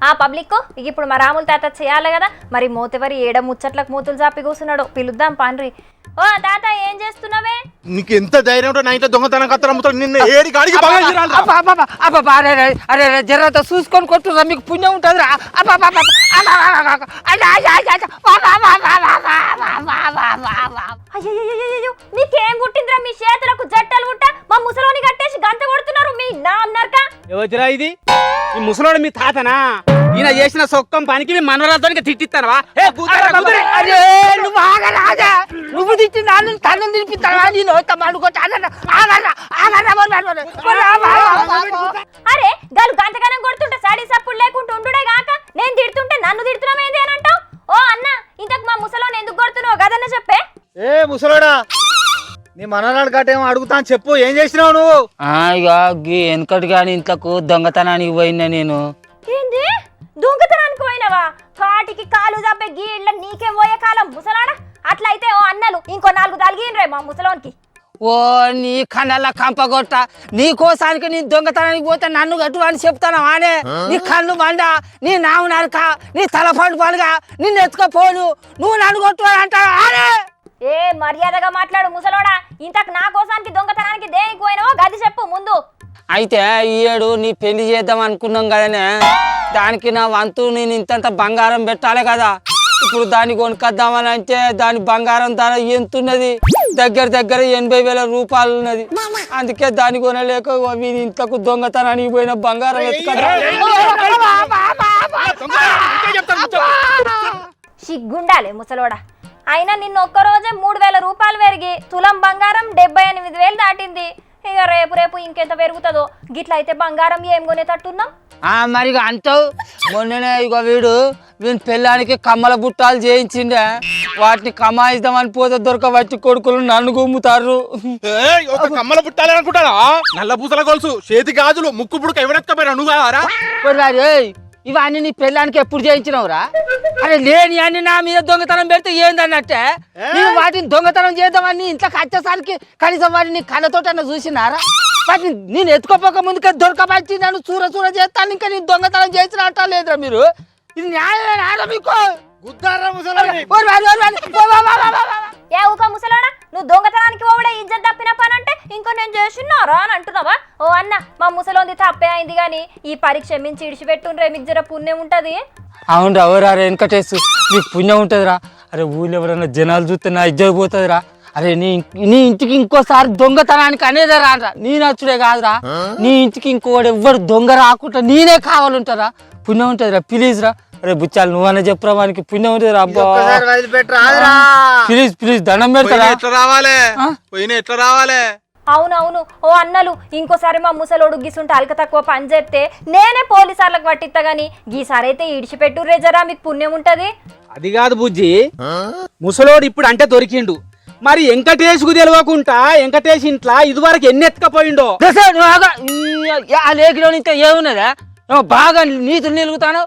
ఆ పబ్లిక్ ఇప్పుడు మా రాముల తాత చేయాలి కదా మరి మోతెవరి ఏడ ముచ్చట్లకు మూతులు చాపి కూసున్నాడు పిలుద్దాం పాండ్రి ఓ తాత ఏం చేస్తున్నావే నీకు ఎంత ధైర్యం దొంగతనం కత్తరం నిన్న ఏడి కాడికి అరే జరత చూసుకొని కొట్టురా మీకు పుణ్యం ఉంటుందిరా నీకేం గుట్టిందిరా మీ చేతులకు జట్టలు గుట్ట మా ముసలోని కట్టేసి గంత కొడుతున్నారు మీ నామ్ నరక ఎవరిరా ఇది ఈ ముసలోడు మీ తాతనా? ఈయన చేసిన సొక్కం పనికి మీ మనవరాలతో తిట్టిస్తానవా? నువ్వు తిట్టి నాన్న తినిపిస్తావా నేను. అరే గాలు కొడుతుంటే సాడీ సప్పుడు లేకుండా ఉండుడే గాక? నేను తిడుతుంటే నన్ను తిడుతున్నామేంది అని అంటావు? ఓ అన్న ఇంతకు మా ముసలోని ఎందుకు కొడుతున్నావు? కదన్న చెప్పే. ఏ ముసలోడా? నీ మనరాడు గట్టేమో అడుగుతాను చెప్పు. ఏం చేసినావు నువ్వు? ఆ, ఇక గీ వెనకటి కానీ ఇంట్లోకు దొంగతనానికి పోయినా నేను. ఏంది? దొంగతనానికి పోయినావా? కాటికి కాలు దబ్బే గీళ్ళ నీకేం పోయే కాలం ముసలాడా? అట్లయితే ఓ అన్నలు ఇంకో నాలుగు తలిగినరే మా ముసలోనికి. ఓ నీ కళ్ళ కంపగొట్ట. నీ కోసానికి నీ దొంగతనానికి పోతే నన్ను గట్టు అని చెప్తాను ఆనే నీ కళ్ళు మండ నీ నావు నరక నీ తలపండు పలుగా నిన్ను ఎత్తుకపోను. నువ్వు నన్ను కొట్టు అని అంటావు ఆనే ఏ మర్యాదగా మాట్లాడు ముసలోడా ఇంతకు నా కోసానికి దొంగతనానికి దేనికి పోయినావో గది చెప్పు ముందు అయితే ఈ ఏడు నీ పెళ్ళి చేద్దాం అనుకున్నాం కదనే దానికి నా వంతు నేను ఇంతంత బంగారం పెట్టాలి కదా ఇప్పుడు దాన్ని కొనుక్కొద్దామని అంటే దాని బంగారం ధర ఎంత ఉన్నది దగ్గర దగ్గర ఎనభై వేల రూపాయలు ఉన్నది అందుకే దాన్ని కొనలేక మీ ఇంట్లోకి దొంగతనానికి పోయిన బంగారం. సిగ్గుండాలి ముసలోడా అయినా నిన్న ఒక్కరోజే మూడు వేల రూపాయలు పెరిగి తులం బంగారం డెబ్బై ఎనిమిది వేలు దాటింది. ఇక రేపు రేపు ఇంకెంత పెరుగుతుందో? గిట్ల అయితే బంగారం ఏం కొనేటట్టున్నాం? ఆ మరి అంటావు? మొన్ననే ఇక వీడు వీని పెళ్ళానికి కమ్మల బుట్టాలు చేయించిండే. వాటిని కమాయిద్దామని పోతే దొరకబట్టి కొడుకులు నన్ను గుమ్ముతారు కమ్మల పుట్టాలి అనుకుంటారా? నల్ల పూసల గొలుసు చేతి గాజులు ముక్కు పుడుక ఎవరెత్తపోయినా నువ్వు కావారా ఇవన్నీ నీ పెళ్ళానికి ఎప్పుడు చేయించినవురా అరే లేని అన్ని నా మీద దొంగతనం పెడితే ఏందన్నట్టే నేను వాటిని దొంగతనం చేద్దామని ఇంట్లోకి వచ్చేసరికి కనీసం వాటిని కళ్ళతోటన్నా చూసినారా వాటిని నేను ఎత్తుకోపోక ముందుకే దొరకబట్టి నన్ను చూర చూర చేస్తాను ఇంకా నేను దొంగతనం చేసిన అంటా లేదురా మీరు ఇది న్యాయమేనా మీకు. ఏ ఊక ముసలోడా నువ్వు దొంగతనానికి పోవడే ఇజ్జత్ తప్పిన పని అంటే ఇంకో నేను చేసినారా అని అంటున్నావా? ఓ అన్న మా ముసలోంది తప్పే అయింది కానీ ఈ పరీక్ష మించి ఇడిచిపెట్టుండ్రే మీకు జర పుణ్యం ఉంటది? అవునరా ఎవరా వెనకటేసు నీకు పుణ్యం ఉంటుందిరా. అరే ఊళ్ళో ఎవరైనా జనాలు చూస్తే నా ఇజ్జత పోతుందిరా. అరే నీ నీ ఇంటికి ఇంకోసారి దొంగతనానికి అనేదే రారా నీ నచ్చుడే కాదురా. నీ ఇంటికి ఇంకోటి ఎవ్వరు దొంగ రాకుండా నేనే కావాలంటారా? పుణ్యం ఉంటుందిరా ప్లీజ్ రా. అరే బుచ్చాలు నువ్వన్నా చెప్పురా వానికి పుణ్యం ఒక్కసారి వదిలిపెట్టరాదురా. ప్లీజ్ ప్లీజ్ దండం పెడతారా? ఎట్లా రావాలే? పోయిన ఎట్లా రావాలే? అవునవును. ఓ అన్నలు ఇంకోసారి మా ముసలోడు గీసుంటే అలక తక్కువ పని చేస్తే నేనే పోలీసార్లకు పట్టిస్తా గాని గీసారి అయితే ఇడిచిపెట్టు రేజరా మీకు పుణ్యం ఉంటది. అది కాదు బుజ్జి. ముసలోడు ఇప్పుడు అంటే దొరికిండు. మరి వెంకటేష్కు తెలియకుండా వెంకటేష్ ఇంట్లో ఇదివరకు ఎన్ని ఎత్తుకపోయిండో? లేఖలో ఇంత ఏమున్నదా? బాగా నీతులు నిలుగుతాను?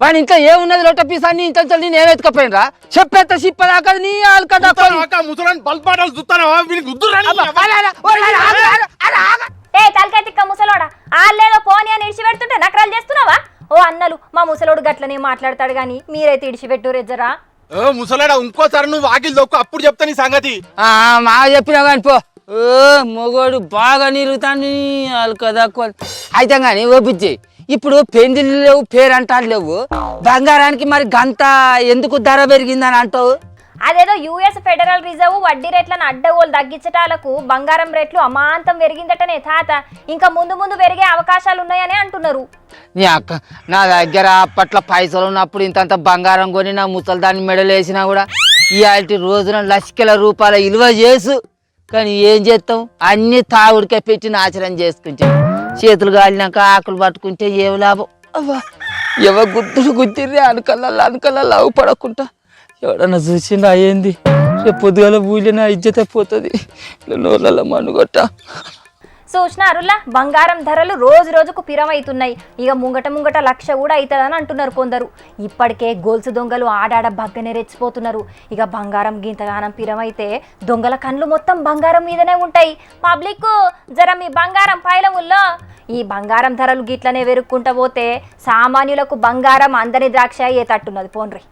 వాని ఇంట్లో ఏమున్నది లొట్ట పీసాన్ని ఇంత నేను ఏమెత్తుకపోయినరా చెప్పేస్తా సిప్పదాకా నీ ఆల్కదా ముసలాన్ని బల్పాటాలు చూస్తానా వీనికి ఏ ముసలోడా? ఆళ్ళేదో పోనీ అని నకరాలు చేస్తున్నావా? ఓ అన్నలు మా ముసలోడు గట్లనే మాట్లాడతాడు గాని మీరైతే ఇడిచిపెట్టు రేజరా ఓ ముసలాడా ఇంకోసారి నువ్వు వాకిలు దొక్కు అప్పుడు చెప్తా నీ సంగతి. మా చెప్పినా కానీ పో. ఓ మొగోడు బాగా నిలుగుతాను ఆల్కదా అయితే కానీ ఓ బుజ్జి ఇప్పుడు పెండిలు లేవు పేరంటాలు లేవు. బంగారానికి మరి గంత ఎందుకు ధర పెరిగిందని అంటావు? అదేదో యుఎస్ ఫెడరల్ రిజర్వ్ వడ్డీ రేట్లను అడ్డగోలు తగ్గించటాలకు బంగారం రేట్లు అమాంతం పెరిగిందటనే తాత. ఇంకా ముందు ముందు పెరిగే అవకాశాలు ఉన్నాయని అంటున్నారు. నీ అక్క నా దగ్గర అప్పట్లో పైసలు ఉన్నప్పుడు ఇంతంత బంగారం కొని నా ముసలిదాన్ని మెడలు వేసినా కూడా ఇవాళ రోజున లక్షల రూపాయల విలువ చేసు. కానీ ఏం చేస్తాం? అన్ని తాగుడికే పెట్టి నాశనం చేసుకుంటాం. చేతులు కాలినాక ఆకులు పట్టుకుంటే ఏం లాభం? అవ్వా ఎవ గుద్దులు గుద్దిరి అనుకల్లా అనుకల్లా లావు పడకుండా ఎవడన్నా చూసిండా ఏంది? రేపు పొద్దుగాల పూజన నా ఇజ్జత పోతుంది. నోళ్ళ మనుగొట్ట చూసినారులా బంగారం ధరలు రోజు రోజుకు పిరమవుతున్నాయి ఇక ముంగట ముంగట లక్ష కూడా అవుతుందని అంటున్నారు కొందరు. ఇప్పటికే గోల్సు దొంగలు ఆడాడ బగ్గనే రెచ్చిపోతున్నారు. ఇక బంగారం గింతగానం పిరమైతే దొంగల కండ్లు మొత్తం బంగారం మీదనే ఉంటాయి. పబ్లిక్ జర మీ బంగారం పైలముల్లో. ఈ బంగారం ధరలు గిట్లనే వెరుక్కుంటా పోతే సామాన్యులకు బంగారం అందని ద్రాక్ష అయ్యేటట్టున్నది పోన్రి.